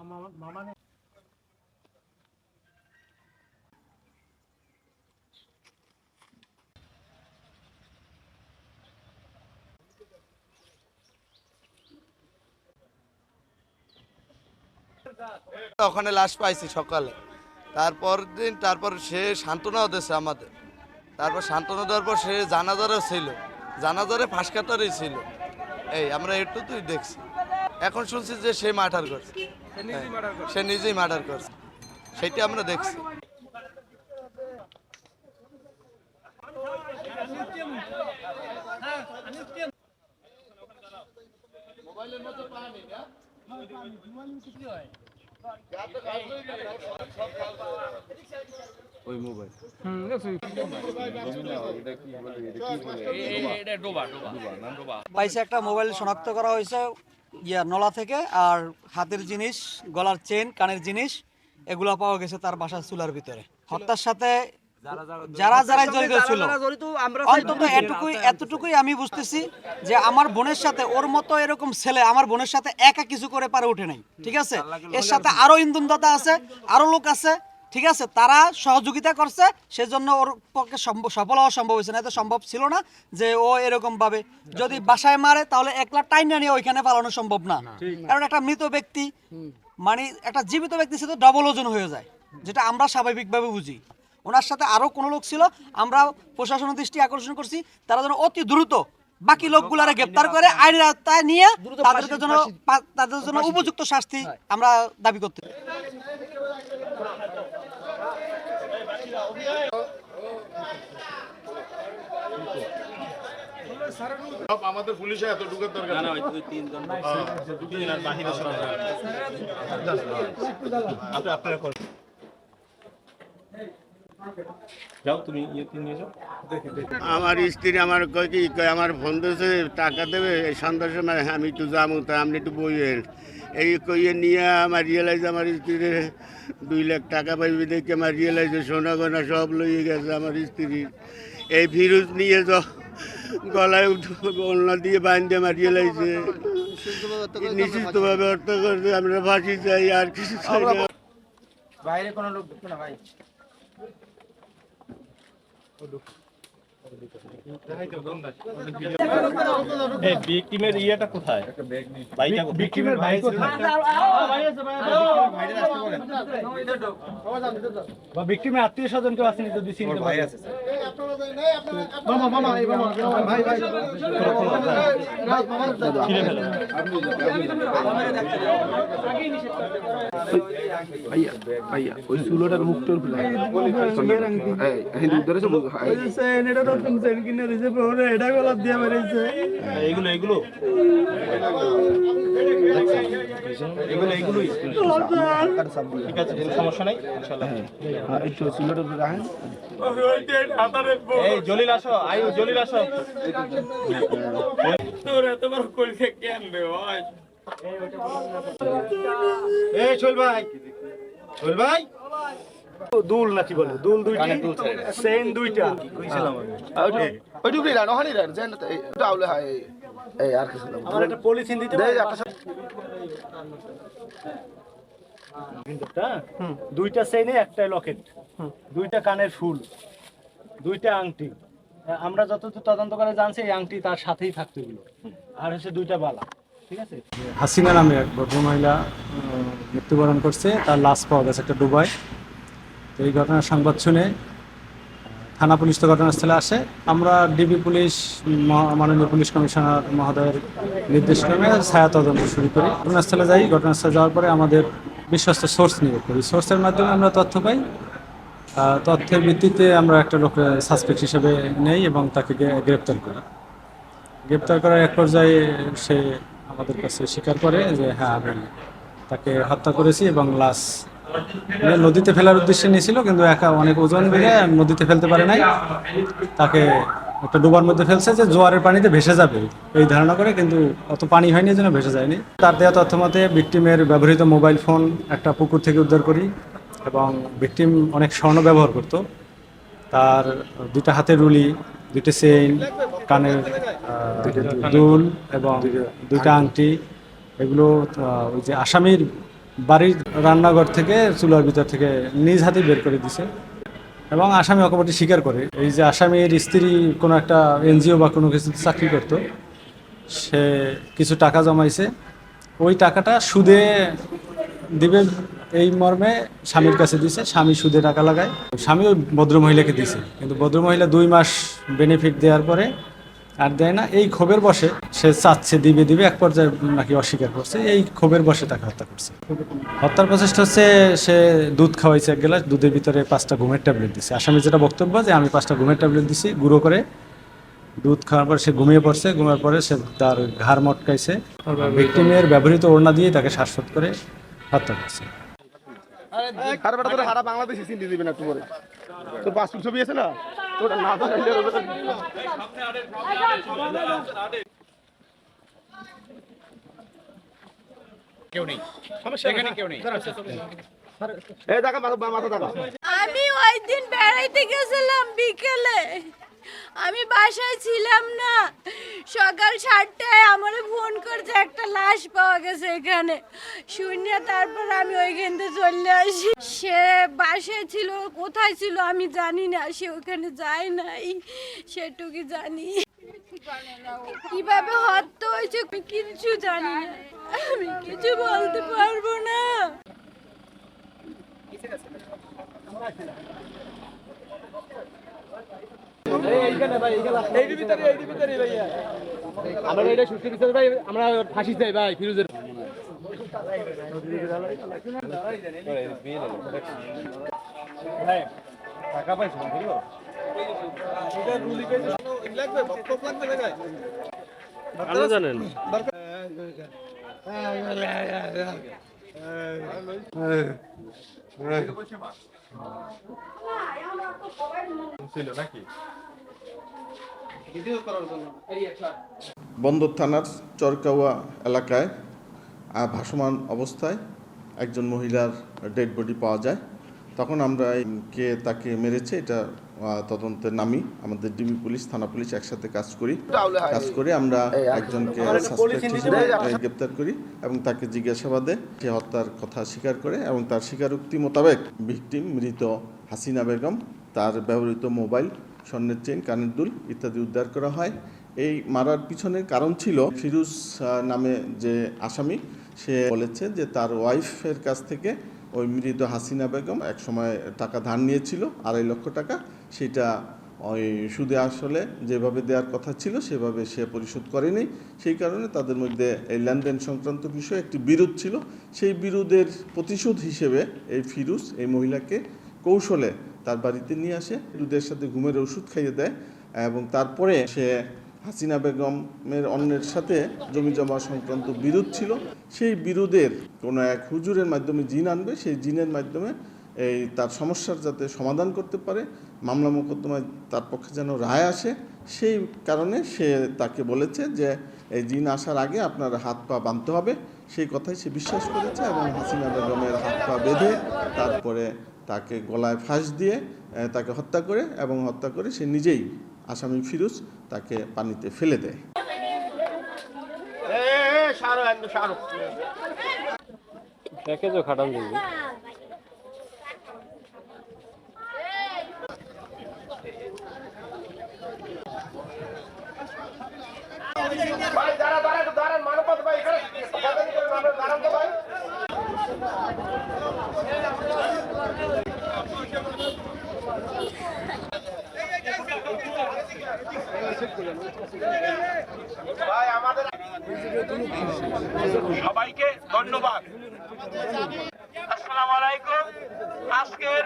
আমার মামা ওখানে লাশ পাইছি সকালে। তারপর দিন, তারপর সে সান্ত্বনাও দিয়েছে আমাদের। তারপর সান্ত্বনা দেওয়ার পর সে জানাজারও ছিল। জানাজারে ফাঁস কাটারই ছিল। এই, আমরা একটু তুই দেখছি। এখন শুনছি যে সে মার্ডার করছে। সে নিজেই মার্ডার করছে। সেটা আমরা দেখছি। পাইছে একটা মোবাইল শনাক্ত করা হয়েছে। ইয়া নলা থেকে আর হাতের জিনিস গলার চেন কানের জিনিস এগুলো পাওয়া গেছে তার বাসার চুলার ভিতরে। হত্যার সাথে যারা যারা জড়িত ছিল। অন্তত এটুকুই এতটুকুই আমি বুঝতেছি যে আমার বোনের সাথে ওর মতো এরকম ছেলে আমার বোনের সাথে একা কিছু করে পারে ওঠে নাই। ঠিক আছে? এর সাথে আরও ইন্ধনদাতা আছে আরও লোক আছে। ঠিক আছে? তারা সহযোগিতা করছে সেজন্য ওর পক্ষে সফল হওয়া সম্ভব হয়েছে না। তো সম্ভব ছিল না যে ও এরকম ভাবে যদি বাসায় মারে তাহলে একলা টাইম না নিয়ে ওইখানে পালানো সম্ভব না। কারণ একটা মৃত ব্যক্তি মানে একটা জীবিত ব্যক্তি সাথে ডবল ওজন হয়ে যায় যেটা আমরা স্বাভাবিকভাবে বুঝি। ওনার সাথে আরও কোনো লোক ছিল আমরা প্রশাসনের দৃষ্টি আকর্ষণ করছি তারা যেন অতি দ্রুত বাকি লোকগুলারে গ্রেপ্তার করে আইনের আওতায় নিয়ে তাদেরকে জন্য তাদের জন্য উপযুক্ত শাস্তি আমরা দাবি করতে আমাদের পুলিশে এত ঢুকার দরকার না আপনি আপনারা করেন। যাও তুমি ইয়েতে নিয়ে যাও। আমার স্ত্রী আমার কয় কি কয় আমার ফোন দিয়েছে টাকা দেবে এই সন্ধ্যার সময় আমি একটু যাব তা আপনি একটু বইয়ের এই কইয়ে নিয়ে আমার রিয়েলাইজ আমার স্ত্রীর দুই লাখ টাকা পাইবে দেখে আমার রিয়েলাইজ সোনা গয়না সব লইয়ে গেছে আমার স্ত্রীর এই ফিরুজ নিয়ে তো গলায় অন্য দিয়ে বাঁধতে আমার রিয়েলাইজে নিশ্চিতভাবে অর্থ করতে আমরা ফাঁসি চাই, আর কিছু চাই না। বাইরে কোনো লোক ঢুকবে না ভাই। এই ভিকটিমের ইয়েটা কোথায় বাইকটা ভিকটিমের বাইক কোথায় বা ভিক্টিমের আত্মীয় স্বজন কেউ আসেনি যদি চিনতে পারে ছিঁড়ে ফেলো ভাইয়া ভাইয়া ওই চুলোটার মুখটার হিন্দু ধরেছে এইগুলো এইগুলো এগুলো ঠিক আছে সমস্যা নাই ইনশাআল্লাহ একটু চুলোটা রাখেন এই জলিল আসো আয়ু জলিল আসো। এই শৈল ভাই। শৈল ভাই? দুল নাকি বলে? দুল দুইটি? সেন দুইটা। ওই ডুবলি রান ওখানে রান যেন এটা আউলে হয় এই আর কিছু না। আমার একটা পলিথিন দিতে দেই পারবে? একটা ভিতরটা? দুইটা চেইনে একটা লকেট। দুইটা কানের ফুল। দুইটা আংটি। আমরা যতদূর তদন্ত করে জানছি, এই আংটি তার সাথেই থাকতে এগুলো। আর হচ্ছে দুইটা বালা, ঠিক আছে? হাসিনা নামে এক ভদ্রমহিলা মৃত্যুবরণ করছে। তার লাশ পাওয়া গেছে একটা ডুবাই তো এই ঘটনার সংবাদ শুনে থানা পুলিশ তো ঘটনাস্থলে আসে। আমরা ডিবি পুলিশ মাননীয় পুলিশ কমিশনার মহোদয়ের নির্দেশক্রমে ছায়া তদন্ত শুরু করি। ঘটনাস্থলে যাই। ঘটনাস্থলে যাওয়ার পরে আমাদের বিশ্বস্ত সোর্স নিয়োগ করি। সোর্সের মাধ্যমে আমরা তথ্য পাই। তথ্যের ভিত্তিতে আমরা একটা লোককে সাসপেক্ট হিসেবে নেই এবং তাকে গ্রেপ্তার করি। গ্রেপ্তার করার এক পর্যায়ে সে আমাদের কাছে স্বীকার করে যে হ্যাঁ আমি তাকে হত্যা করেছি এবং লাশ নদীতে ফেলার উদ্দেশ্যে নিয়েছিল, কিন্তু একা অনেক ওজন বেড়ে নদীতে ফেলতে পারে নাই। তাকে একটা ডোবার মধ্যে ফেলছে যে জোয়ারের পানিতে ভেসে যাবে। এই ধারণা করে কিন্তু অত পানি হয়নি যেন ভেসে যায়নি। তার দেওয়া তথ্য মতে ভিকটিমের ব্যবহৃত মোবাইল ফোন একটা পুকুর থেকে উদ্ধার করি। এবং ভিকটিম অনেক স্বর্ণ ব্যবহার করত। তার দুইটা হাতের রুলি দুইটা চেইন কানের দুল এবং দুইটা আংটি। এগুলো ওই যে আসামির বাড়ির রান্নাঘর থেকে চুলার ভিতর থেকে নিজ হাতে বের করে দিছে এবং আসামি অকপটে স্বীকার করে। এই যে আসামির স্ত্রী কোনো একটা এনজিও বা কোনো কিছুতে চাকরি করতো সে কিছু টাকা জমাইছে। ওই টাকাটা সুদে দিবে এই মর্মে স্বামীর কাছে দিছে স্বামী সুদে টাকা লাগায়। স্বামী ওই ভদ্রমহিলাকে দিছে কিন্তু ভদ্রমহিলা দুই মাস বেনিফিট দেওয়ার পরে আর দেয় না। এই ক্ষোভের বসে সে চাচ্ছে দিবে দিবে এক পর্যায়ে নাকি অস্বীকার করছে। এই ক্ষোভের বসে তাকে হত্যা করছে। হত্যার প্রচেষ্টা হচ্ছে সে দুধ খাওয়াইছে এক গ্লাস দুধের ভিতরে পাঁচটা ঘুমের ট্যাবলেট দিছে। আসামি যেটা বক্তব্য যে আমি পাঁচটা ঘুমের ট্যাবলেট দিছি গুঁড়ো করে দুধ খাওয়ার পর সে ঘুমিয়ে পড়ছে। ঘুমার পরে সে তার ঘাড় মটকাইছে। ভিক্টিমের ব্যবহৃত ওড়না দিয়ে তাকে শ্বাসরোধ করে হত্যা করছে। আর বেটা তোর হারা বাংলাদেশি সিন্ডি দিবি না তোমার তোর পাসপোর্ট ছবি আছে না? তোর না তো এই দেখা মাথা মাথা দেখা আমি ওই দিন বেড়াইতে গেছিলাম বিকেলে। আমি বাসায় ছিলাম না। সকাল সাতটায় আমার ফোন করছে, একটা লাশ পাওয়া গেছে এখানে। শুনে তারপর আমি ওইখান থেকে চলে আসি। সে বাসায় ছিল, কোথায় ছিল আমি জানি না, সে ওখানে যায় নাই, সেটুকু জানি। কীভাবে হত্যা হয়েছে কিছু জানি না। আমি কিছু বলতে পারব না। আমরা এটা সুস্থ বিচার ভাই আমরা ফাঁসি চাই ভাই ফিরোজের জানেন বন্দর থানার চরকাওয়া এলাকায় ভাসমান অবস্থায় একজন মহিলার ডেড বডি পাওয়া যায়। তখন আমরা কে তাকে মেরেছে এটা তদন্তে নামি আমাদের ডিবি পুলিশ থানা পুলিশ একসাথে কাজ করি। কাজ করে আমরা একজনকে গ্রেপ্তার করি এবং তাকে জিজ্ঞাসাবাদে সে হত্যার কথা স্বীকার করে এবং তার স্বীকারোক্তি মোতাবেক ভিকটিম মৃত হাসিনা বেগম তার ব্যবহৃত মোবাইল স্বর্ণের চেন, কানের দুল ইত্যাদি উদ্ধার করা হয়। এই মারার পিছনের কারণ ছিল ফিরুজ নামে যে আসামি, সে বলেছে যে তার ওয়াইফের কাছ থেকে ওই মৃত হাসিনা বেগম এক সময় টাকা ধার নিয়েছিল, আড়াই লক্ষ টাকা। সেটা ওই সুদে আসলে যেভাবে দেওয়ার কথা ছিল, সেভাবে সে পরিশোধ করেনি। সেই কারণে তাদের মধ্যে এই লেনদেন সংক্রান্ত বিষয়ে একটি বিরোধ ছিল। সেই বিরোধের প্রতিশোধ হিসেবে এই ফিরুজ, এই মহিলাকে কৌশলে তার বাড়িতে নিয়ে আসে, দুধের সাথে ঘুমের ওষুধ খাইয়ে দেয় এবং তারপরে সে হাসিনা বেগমের অন্যের সাথে জমি জমা সংক্রান্ত বিরোধ ছিল। সেই বিরোধের কোনো এক হুজুরের মাধ্যমে জিন আনবে, সেই জিনের মাধ্যমে এই তার সমস্যার যাতে সমাধান করতে পারে, মামলা মোকদ্দমায় তার পক্ষে যেন রায় আসে, সেই কারণে সে তাকে বলেছে যে এই জিন আসার আগে আপনার হাত পা বাঁধতে হবে। সেই কথাই সে বিশ্বাস করেছে এবং হাসিনা বেগমের হাত পা বেঁধে তারপরে তাকে গলায় ফাঁস দিয়ে তাকে হত্যা করে এবং হত্যা করে সে নিজেই আসামি ফিরুজ তাকে পানিতে ফেলে দেয়। প্যাকেজও খাটান দিবি ভাই দাঁড়া দাঁড়া একটু দাঁড়ান মানবত ভাই এখানে দাঁড়ান তো ভাই ভাই আমাদের সবাইকে ধন্যবাদ। আসসালামু আলাইকুম। আজকের